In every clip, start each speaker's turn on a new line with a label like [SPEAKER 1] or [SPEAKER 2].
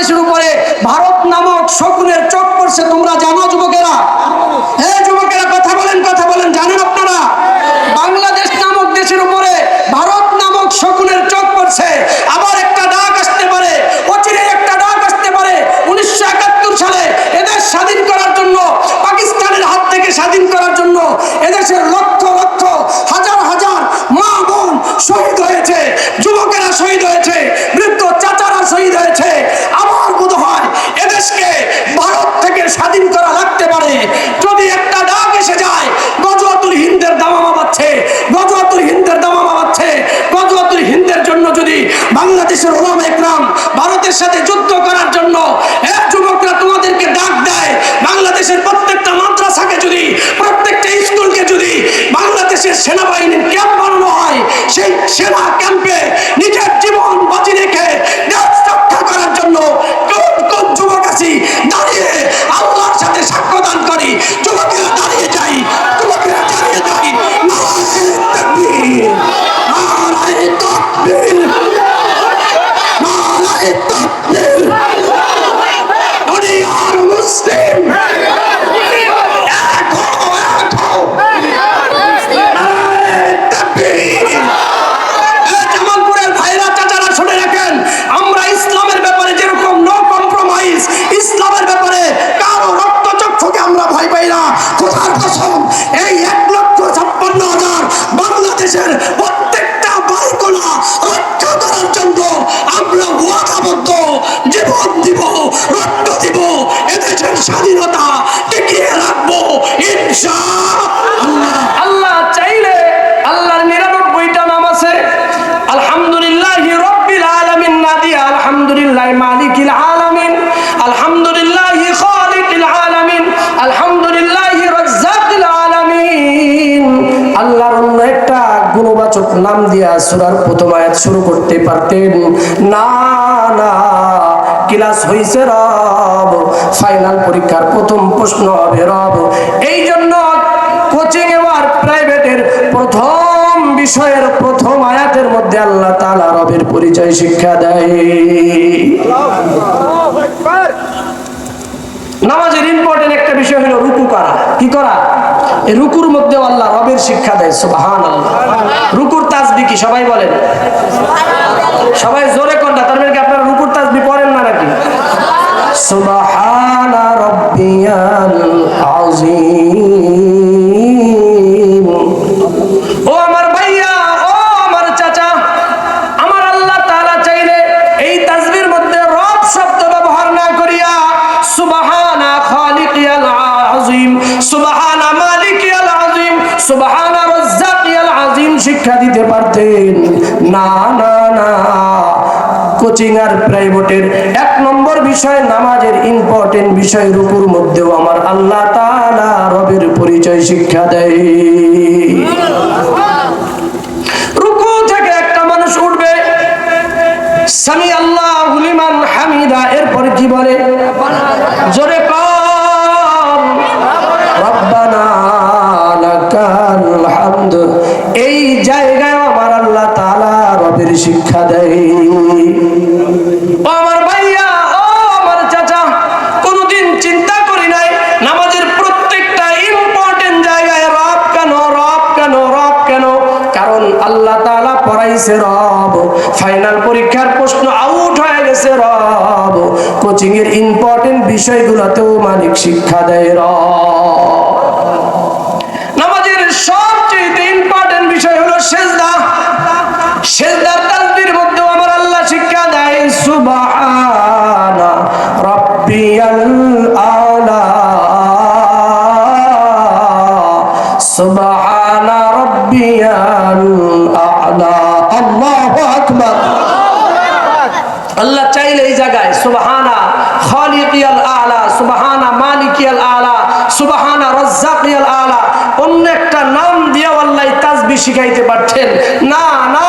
[SPEAKER 1] বাংলাদেশের উপরে ভারত নামক শকুনের চোখ পড়ছে তোমরা জানো যুবকেরা হ্যাঁ যুবকেরা কথা বলেন কথা বলেন জানেন আপনারা বাংলাদেশ নামক দেশের উপরে ভারত নামক শকুনের চোখ পড়ছে আবার একটা ডাক আসতে পারে অচিরে একটা ডাক আসতে পারে উনিশশো একাত্তর সালে এদেশ স্বাধীন করার জন্য পাকিস্তানের হাত থেকে স্বাধীন করার জন্য এদেশের লক্ষ লক্ষ হাজার হাজার মা বোন শহীদ হয়েছে যুবকেরা শহীদ হয়েছে বৃদ্ধ চাচারা শহীদ হয়েছে আমার বোধ হয় এদেশকে ভারত থেকে করা লাগতে পারে। যদি একটা ডাক এসে যায়, গজওয়াতুল হিন্দের দামামা পাচ্ছে গজওয়াতুল হিন্দের দামামা পাচ্ছে গজওয়াতুল হিন্দের জন্য যদি বাংলাদেশের ওলামা একরাম ভারতের সাথে যুদ্ধ করার জন্য এক যুবকরা তোমাদেরকে ডাক দেয়, বাংলাদেশের প্রত্যেকটা মাদ্রাসাকে যদি, প্রত্যেকটা স্কুলকে যদি বাংলাদেশের সেনাবাহিনীর ক্যাম্প বানানো হয়, সেই সেনা ক্যাম্পে নিজের জীবন ওয়াদাবদ্ধ জীবন দিব।
[SPEAKER 2] নাম দিয়া সূরার প্রথম আয়াত শুরু করতে পারতেন। না না, ক্লাস হইছে রব, ফাইনাল পরীক্ষার প্রথম প্রশ্ন হবে রব। এই জন্য কোচিং এবার প্রাইভেটের প্রথম বিষয়ের প্রথম আয়াতের মধ্যে আল্লাহ তাআলা রবের পরিচয় শিক্ষা দেয়। নামাজের ইম্পর্টেন্ট একটা বিষয় হলো রুকু করা। কি করা? এই রুকুর মধ্যে আল্লাহ রবের শিক্ষা দেয় সুবাহান রুকুর তাজবি কি? সবাই বলেন। সবাই জোরে কন্যা তার মানে কি আপনারা রুকুর তাজবি পড়েন না নাকি? সুবহান রব্বিয়াল আযীম। কোচিং আর প্রাইভেটের এক নম্বর বিষয় নামাজের ইম্পর্টেন্ট বিষয় রূপুর মধ্যেও আমার আল্লাহ তাআলা রবের পরিচয় শিক্ষা দেয়। বিষয়গুলোতেও মালিক শিক্ষা দেয় রব। পারছেন না না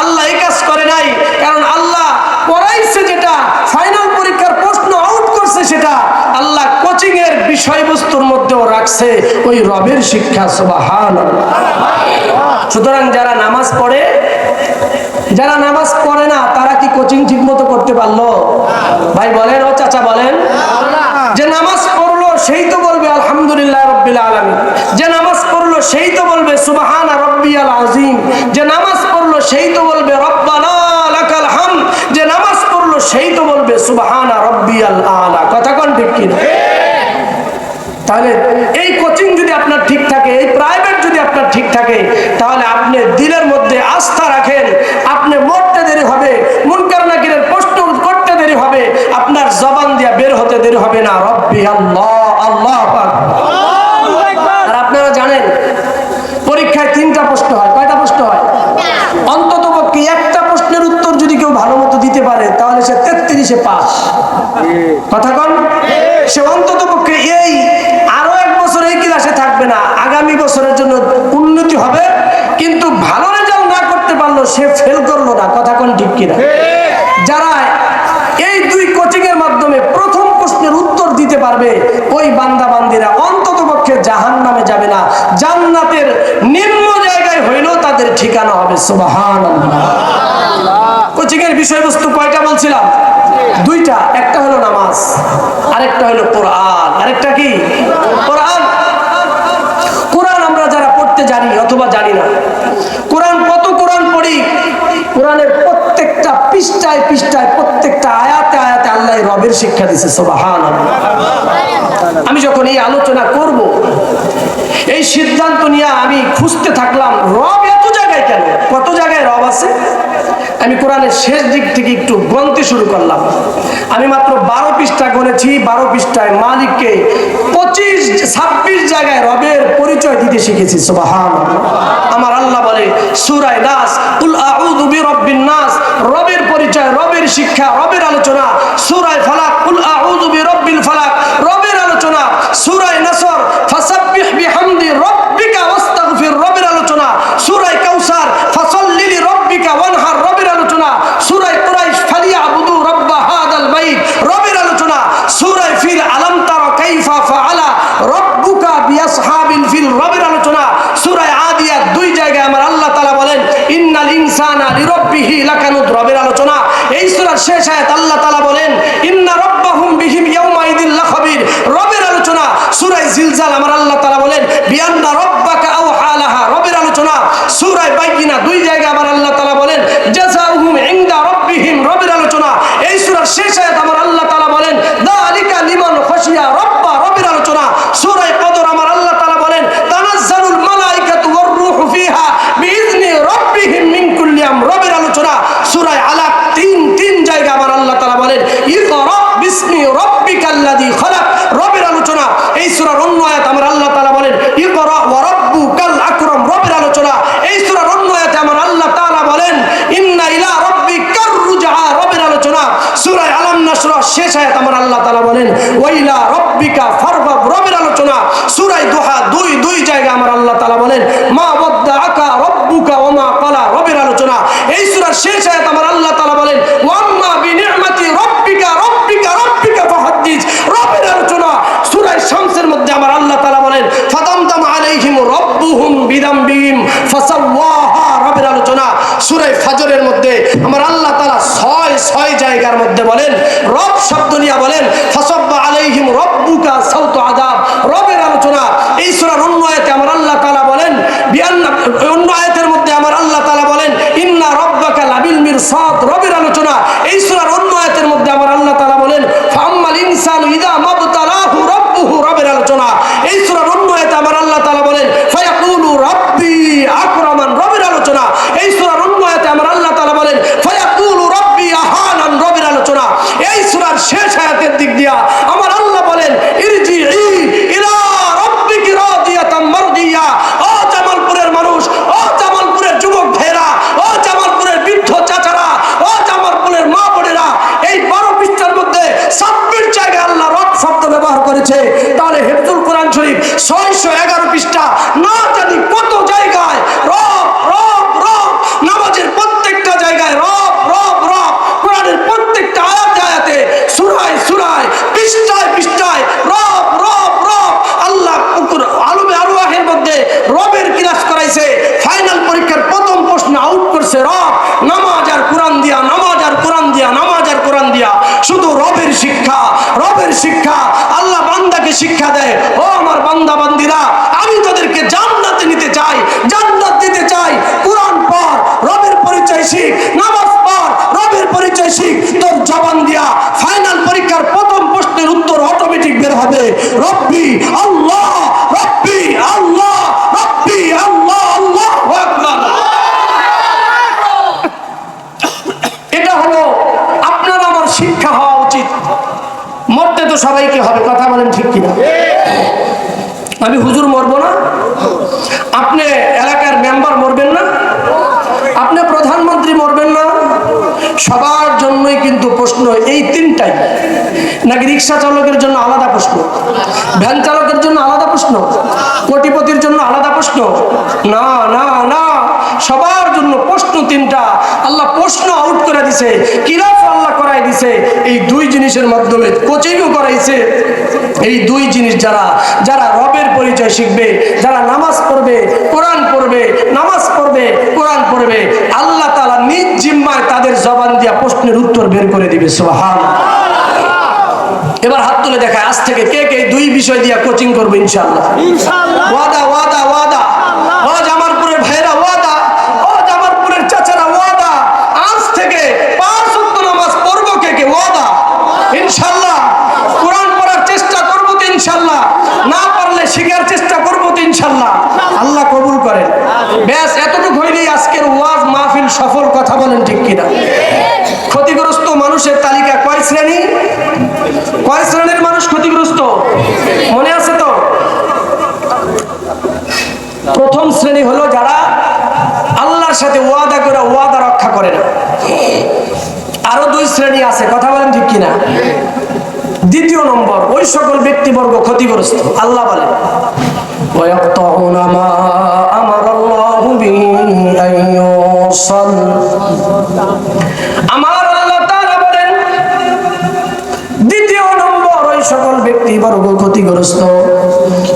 [SPEAKER 2] আল্লাহ এই কাজ করে নাই। কারণ আল্লাহ পড়াইছে যেটা ফাইনাল পরীক্ষার প্রশ্ন আউট করছে সেটা আল্লাহ কোচিং এর বিষয়বস্তুর মধ্যেও রাখছে ওই রবের শিক্ষা সুবহান সুতরাং যারা নামাজ পড়ে যারা নামাজ পড়ে না তারা কি কোচিং ঠিক মতো করতে পারল? ভাই বলেন ও চাচা বলেন যে নামাজ পড়ল সেই তো বলবে আলহামদুলিল্লাহ রব্বিল আলামিন। যে নামাজ সেই তো বলবে, সুবহানা রব্বিয়াল আযীম। যে নামাজ পড়ল সেই তো বলবে হাম যে নামাজ পড়ল সেই তো বলবে, সুবহানা রব্বিয়াল আলা। কথা কোন ঠিক কি তাহলে এই কোচিং যদি আপনার ঠিক থাকে, এই প্রাইভেট যদি আপনার ঠিক থাকে, তাহলে আপনি দিলের মধ্যে আস্থা রাখেন। আপনি মরতে দেরি হবে, মুনকার নাকিরের প্রশ্ন করতে দেরি হবে, আপনার জবান দিয়া বের হতে দেরি হবে না। রব্বি আল্লাহ আল্লাহ পাক। আর আপনারা জানেন পরীক্ষায় তিনটা প্রশ্ন হয়। কয়টা প্রশ্ন হয়? অন্তত পক্ষে একটা প্রশ্নের উত্তর যদি কেউ ভালো মতো দিতে পারে, তাহলে সে তেত্রিশে পাস। কথা কন? সে অন্তত পক্ষে এই আরও এক বছর এই ক্লাসে থাকবে না, আগামী বছরের জন্য উন্নতি হবে, কিন্তু ভালো রেজাল্ট না করতে পারল, সে ফেল করল না। কথা কোন ঠিক কিনা? যারা এই দুই কোচিং এর মাধ্যমে প্রথম প্রশ্নের উত্তর দিতে পারবে, ওই বান্দা বান্দিরা অন্তত পক্ষে জাহান নামে যাবে না। জান্নাতের নিম্ন জায়গায় হইলেও তাদের ঠিকানা হবে সুবাহান কোচিং এর বিষয়বস্তু কয়টা বলছিলাম? দুইটা, একটা হলো নামাজ, আরেকটা হলো কোরআন। আরেকটা কি? কোরআন। কোরআন আমরা যারা পড়তে জানি অথবা জানি না। কোরআন কত কোরআন পড়ি? কোরআনের প্রত্যেকটা পৃষ্ঠায় পৃষ্ঠায়, প্রত্যেকটা আয়াতে আয়াতে আল্লাহ রবের শিক্ষা দিছে সোবাহান আমি যখন এই আলোচনা করব, এই সিদ্ধান্ত নিয়ে আমি খুঁজতে থাকলাম, রব এত জায়গায় কেন? কত জায়গায় রব আছে? আমি কোরআনের শেষ দিক থেকে একটু গণতে শুরু করলাম। আমি মাত্র বারো পৃষ্ঠা গণেছি বারো পৃষ্ঠায় মালিককে পঁচিশ, ছাব্বিশ জায়গায় রবের পরিচয় দিতে শিখেছি সুবাহান আমার আল্লাহ বলে সুরায় নাস কুল আউযু বিরাব্বিন নাস, রবের পরিচয়, রবের শিক্ষা, রবের আলোচনা সুরায় ফালাক কুল আউযু বিরাব্বিল ফালাক রবের আলোচনা সুরায় নাসর ফাসাব্বিহ বিহামদি রাব্বিকা ওয়াস্তাগফির রবের আলোচনা সুরায় কাউসার ফাসাল্লি লিরাব্বিকা ওয়ানহার রবের আলোচনা সুরায় কুরাইশ ফালিয়াবুদু রাব্বা হাদাল বাইত রবের আলোচনা সুরায় ফিল আলাম তারা কাইফা ফাআলা রাব্বুকা বিআসহাবিল ফিল রবের আলোচনা সুরায় আদিয়াত দুই জায়গায় আমার আল্লাহ তাআলা বলেন ইন্নাল ইনসানা লিরাব্বিহি লাকানুত রবের আলোচনা, এই সূরার শেষ আয়াত আল্লাহ তাআলা বলেন, ইন্না রব্বাহুম বিহিম ইয়াউমাইদিন লাখাবির। রবের আলোচনা সূরা জিলজাল, আমার আল্লাহ তাআলা বলেন বিআন্না রাব্বাকা আওহা লাহা রবের আলোচনা সূরায় বাইকিনা দুই জায়গায় আমার আল্লাহ তাআলা বলেন জাযাউহুম ইনদা রাব্বিহিম রবের আলোচনা এই সূরার শেষ আয়াত আমার আল্লাহ তাআলা বলেন যালিকা লিমান খাশিয়া রাব্বা রবের আলোচনা সূরায় কদর আমার আল্লাহ তাআলা বলেন তানাজ্জালুল মালাইকাতু ওয়ার রূহু ফিহা বিইذনি রাব্বিহিম মিন কুল্লি আমর রবের আলোচনা সূরায় আলাক তিন তিন জায়গা আমার আল্লাহ তাআলা বলেন ইকরা বিসমি রাব্বিকাল্লাযী খালাক রবের আলোচনা এই সূরার অন্য আয়াত আমার আল্লাহ তাআলা বলেন ইকরা ওয়া রাব্বুকাল আকরাম রবের আলোচনা এই সূরার অন্য আয়াতে আমার আল্লাহ তাআলা বলেন ইন্না ইলা রাব্বিকার রুজআ রবের আলোচনা সূরা আলাম নাসর শেষ আয়াত আমার আল্লাহ তাআলা বলেন, ওয়াইলা রাব্বিকা ফারবাব রবের আলোচনা সূরা দুহা দুই দুই জায়গা আমার আল্লাহ তাআলা বলেন, মা ওয়াদ্দাআকা রাব্বুকা ওয়া মা ক্বালা। রবের আলোচনা, এই সূরার শেষ আয়াত আমার আল্লাহ তাআলা বলেন ওয়াম্মা বিনি'মাতি রাব্বিকা রাব্বিকা রাব্বিকা ফাহাদ্দিস। রবের আলোচনা সূরা শামসের মধ্যে আমার আল্লাহ তাআলা বলেন ফাতামতাম আলাইহিম রাব্বুহুম বিদামবিহিম ফাসাওয়াহা রবের আলোচনা সূরা ফজরের মধ্যে আমার আল্লাহ তাআলা ছয় ছয় জায়গার মধ্যে বলেন, রব শব্দ নিয়ে বলেন আলাইহিম রাব্বুকা আযাব। রবের আলোচনা, এই সূরার অন্য আয়াতে আমার আল্লাহ তাআলা বলেন অন্য আয়াতের মধ্যে আমার আল্লাহ তাআলা বলেন, ইন্না রাব্বাকা লাবিল মিরসাদ। রবের আলোচনা, এই সূরার অন্য আয়াতের মধ্যে আমার আল্লাহ তাআলা বলেন ফাম্মাল ইনসানু মাবতালাহু রাব্বুহু। রবের আলোচনা, এই সূরার রাদিয়া আমার আল্লাহ বলেন, ইরজি ইলা মানুষ, ও জামালপুরের যুবক ভাইরা ও জামালপুরের বৃদ্ধ চাচারা, ও জামালপুরের মা বোনেরা, এই 12 পৃষ্ঠার মধ্যে 26 জায়গায় আল্লাহ রব শব্দ ব্যবহার করেছে। তাহলে হিফজুল কোরআন শরীফ 611 শিক্ষা, রবের শিক্ষা, আল্লাহ বান্দাকে শিক্ষা দেয়। ও আমার বান্দা, বান্দিরা, আমি তাদেরকে জান্নাতে নিতে চাই, জান্নাত দিতে চাই। কোরআন পর রবের পরিচয় শিখ, নামাজ পর রবের পরিচয় শিখ। তোর জবান দিয়া ফাইনাল পরীক্ষার প্রথম প্রশ্নের উত্তর অটোমেটিক বের হবে। রব্বি, আল্লাহ সবাইকে হবে, কথা বলেন ঠিক কিনা? আমি হুজুর মরবো না? আপনি এলাকার মেম্বার মরবেন না? আপনি প্রধানমন্ত্রী মরবেন না? সবার জন্যই কিন্তু প্রশ্ন এই তিনটাই। নাকি রিক্সা চালকের জন্য আলাদা প্রশ্ন? ভ্যান চালকের জন্য আলাদা প্রশ্ন? কোটিপতির জন্য আলাদা প্রশ্ন? না না না। সবার জন্য প্রশ্ন তিনটা। আল্লাহ প্রশ্ন আউট করে দিছে। আল্লাহ করাই দিছে এই দুই জিনিসের মাধ্যমে কোচিংও করাইছে। এই দুই জিনিস যারা যারা রবের পরিচয় শিখবে যারা নামাজ পড়বে কোরআন পড়বে নামাজ পড়বে কোরআন পড়বে আল্লাহ তালা নিজ জিম্মায় তাদের জবান দিয়া প্রশ্নের উত্তর বের করে দিবে সুবহান এবার হাত তুলে দেখায় আজ থেকে কে কে দুই বিষয় দিয়া কোচিং করবে ইনশাআল্লাহ। ওয়াদা ওয়াদা ওয়াদা ও জামালপুরের ভাইরা ওয়াদা ও জামালপুরের চাচারা ওয়াদা আজ থেকে পাঁচ ওয়াক্ত নামাজ পড়ব কে কে ওয়াদা ইনশাআল্লাহ কোরআন পড়ার চেষ্টা করব তো ইনশাআল্লাহ না পারলে শিখার চেষ্টা করব তো ইনশাআল্লাহ আল্লাহ কবুল করেন ব্যাস এতটুকু হইলেই আজকের ওয়াজ মাহফিল সফল কথা বলেন ঠিক কিনা ক্ষতিগ্রস্ত মানুষের তালিকা কয় শ্রেণী কয় শ্রেণীর মানুষ ক্ষতিগ্রস্ত মনে আছে তো প্রথম শ্রেণী হলো যারা আল্লাহর সাথে ওয়াদা করে ওয়াদা রক্ষা করে না আরো দুই শ্রেণী আছে কথা বলেন ঠিক কিনা দ্বিতীয় নম্বর ওই সকল ব্যক্তিবর্গ ক্ষতিগ্রস্ত আল্লাহ বলে ويقطعون ما أمر الله به أن يوصل ক্ষতিগ্রস্ত।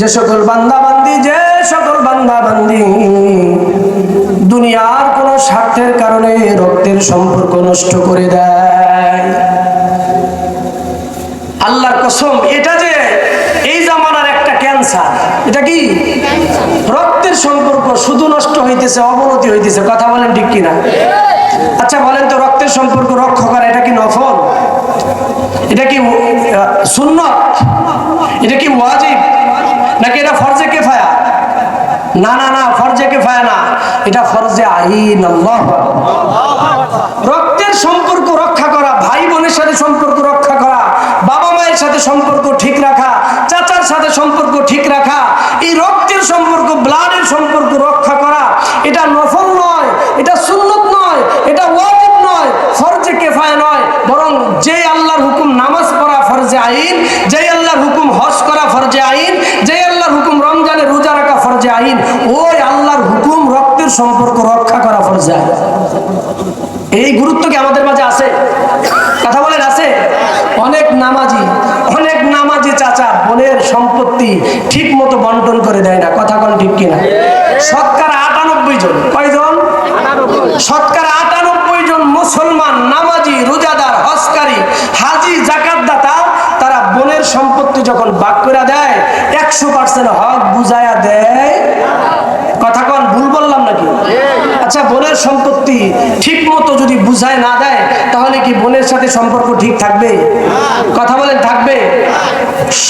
[SPEAKER 2] যে সকল বান্দা বান্দি যে সকল বান্দা বান্দি দুনিয়ার কোন স্বার্থের কারণে রক্তের সম্পর্ক নষ্ট করে দেয়। আল্লাহর কসম, এটা যে এই জামানার একটা ক্যান্সার, এটা কি? রক্তের সম্পর্ক শুধু নষ্ট হইতেছে, অবনতি হইতেছে, কথা বলেন ঠিক কিনা? আচ্ছা বলেন তো, রক্তের সম্পর্ক রক্ষা করা, এটা কি নফল? এটা কি সুন্নত? এটা কি ওয়াজিব? নাকি এটা ফরজে কেফায়া? না না না, ফরজে কেফায়া না। এটা ফরজে আইন, আল্লাহ রক্তের সম্পর্ক রক্ষা করা, ভাই বোনের সাথে সম্পর্ক রক্ষা করা, বাবা মায়ের সাথে সম্পর্ক ঠিক রাখা, চাচার সাথে সম্পর্ক ঠিক রাখা, এই রক্তের সম্পর্ক ব্লাডের সম্পর্ক রক্ষা করা, এটা নফল নয়, এটা সুন্নত নয়, এটা ওয়াজিব নয় ফরজে কেফায় নয় বরং যে আল্লাহর হুকুম নামাজ পড়া ফরজে আইন, যে আল্লাহর হুকুম হজ করা ফরজে আইন, যে আল্লাহর হুকুম রমজানে রোজা রাখা ফরজে আইন, ওই আল্লাহর হুকুম রক্তের সম্পর্ক রক্ষা করা ফরজে আইন। এই গুরুত্ব কি আমাদের মাঝে আছে? কথা বলেন, আছে? অনেক নামাজি অনেক নামাজি চাচা বোনের সম্পত্তি ঠিক মতো বন্টন করে দেয় না, কথা কোন ঠিক কিনা? শতকরা আটানব্বই জন। কয়জন? শতকরা আটানব্বই জন মুসলমান নামাজি, রোজাদার হজকারী হাজি জাকাত দাতা তারা বোনের সম্পত্তি যখন বাক করে দেয়, একশো পার্সেন্ট হক বুঝায়া দেয়। কথা কন, ভুল বললাম নাকি? আচ্ছা বোনের সম্পত্তি ঠিক মতো যদি বুঝায় না দেয়, তাহলে কি বোনের সাথে সম্পর্ক ঠিক থাকবে? কথা বলেন, থাকবে?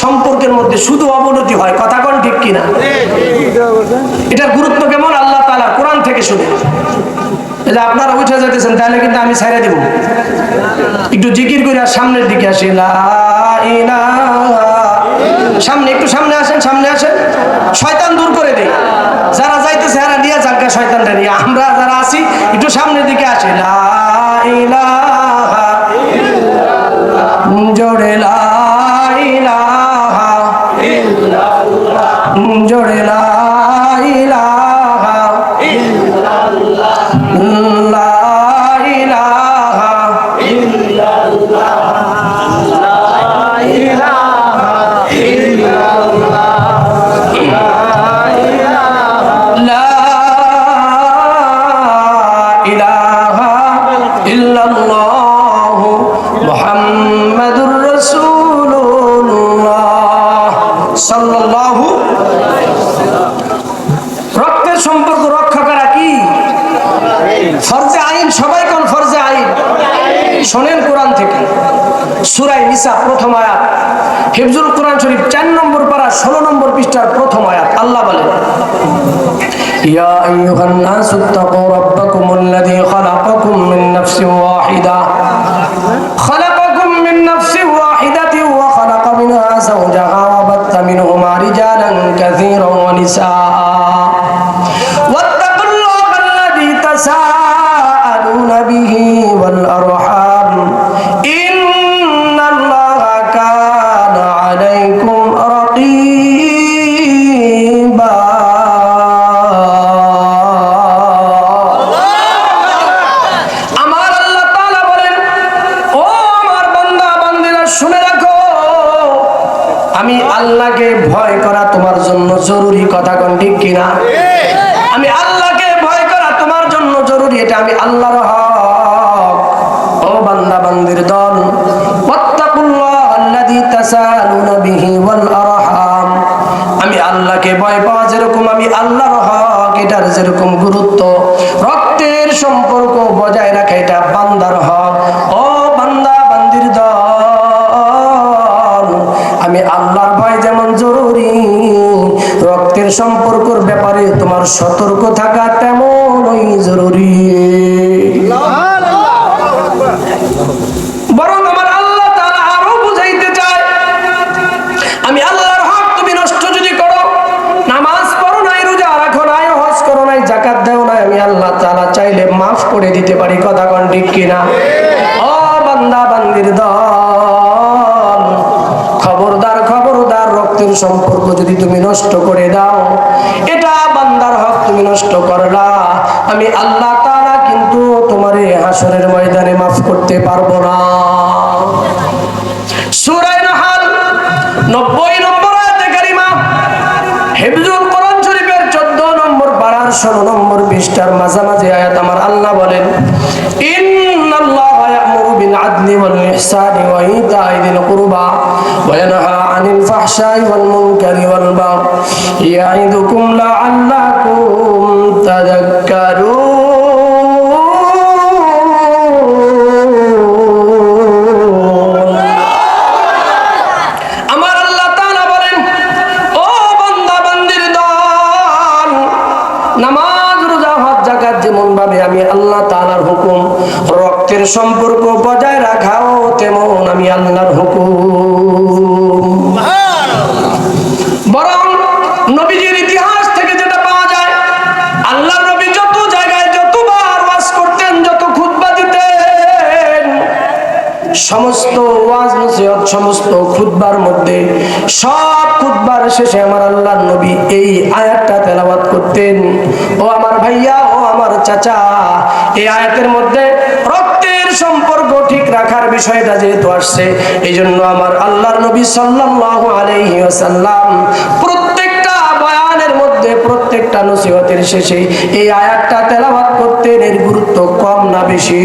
[SPEAKER 2] সম্পর্কের মধ্যে শুধু অবনতি হয়, কথা কন ঠিক কিনা? এটার গুরুত্ব কেমন? আল্লাহ তালা কোরআন থেকে শুনে। এটা আপনারা উঠে যেতেছেন তাহলে কিন্তু আমি ছেড়ে দিব। একটু জিকির করে সামনের দিকে আসি, লা সামনে, একটু সামনে আসেন সামনে আসেন। শয়তান দূর করে দেয় যারা যাইতেছে হারা নিয়ে যান শয়তানটা নিয়ে। আমরা যারা আছি, একটু সামনের দিকে আসে জোরে জোরে লা শোনেন কোরআন থেকে সুরাই নিসা প্রথম আয়াত হিফজুল কোরআন শরীফ চার নম্বর পারা ষোলো নম্বর পৃষ্ঠার প্রথম আয়াত আল্লাহ বলেন يا أيها الناس اتقوا ربكم الذي خلقكم من نفس واحدة خلقكم من نفس واحدة وخلق منها زوجها وبث منهما رجالا كثيرا ونساء জরুরি কথা কোন ঠিক কিনা? আমি আল্লাহকে ভয় করা তোমার জন্য জরুরি এটা আমি আল্লাহর হক। ও বান্দা বান্দির দল আমি আল্লাহকে ভয় পাওয়া যেরকম আমি আল্লাহর হক এটার যেরকম গুরুত্ব। রক্তের সম্পর্ক বজায় রাখা এটা বান্দার হক। রক্তের সম্পর্কর ব্যাপারে তোমার সতর্ক থাকা তেমনই জরুরি। আল্লাহ তাআলা চাইলে করে দিতে পারি, কথা কোন ঠিক কিনা? ও বান্দা, বান্দির দল সম্পর্ক যদি তুমি নষ্ট করে দাও, এটা বান্দার হক তুমি নষ্ট করলা। আমি আল্লাহ তাআলা কিন্তু তোমার এই হাসরের ময়দানে মাফ করতে পারব না। সূরায়ে নাহাল 90 নম্বর আয়াতে কারিমা। হিফজুল কোরআন শরীফের 14 নম্বর পারার 16 নম্বর পৃষ্ঠার মাঝামাঝি আয়াত আমার আল্লাহ বলেন, ইন্নাল্লাহা বান্দির দল নামাজ রোজা হজ যাকাত যেমন ভাবে আমি আল্লাহ তাআলার হুকুম রক্তের সম্পর্ক সমস্ত ওয়াজ নসিহত, সমস্ত খুতবার মধ্যে, সব খুতবার শেষে আমার আল্লাহর নবী এই আয়াতটা তেলাওয়াত করতেন। ও আমার ভাইয়া, ও আমার চাচা, এই আয়াতের মধ্যে রক্তের সম্পর্ক ঠিক রাখার বিষয়টা যেহেতু আসছে এই জন্য আমার আল্লাহর নবী সাল্লাল্লাহু আলাইহি ওয়াসাল্লাম প্রত্যেকটা বয়ানের মধ্যে, প্রত্যেকটা নসিহতের শেষে এই আয়াতটা তেলাওয়াত করতেন, এর গুরুত্ব কম না বেশি।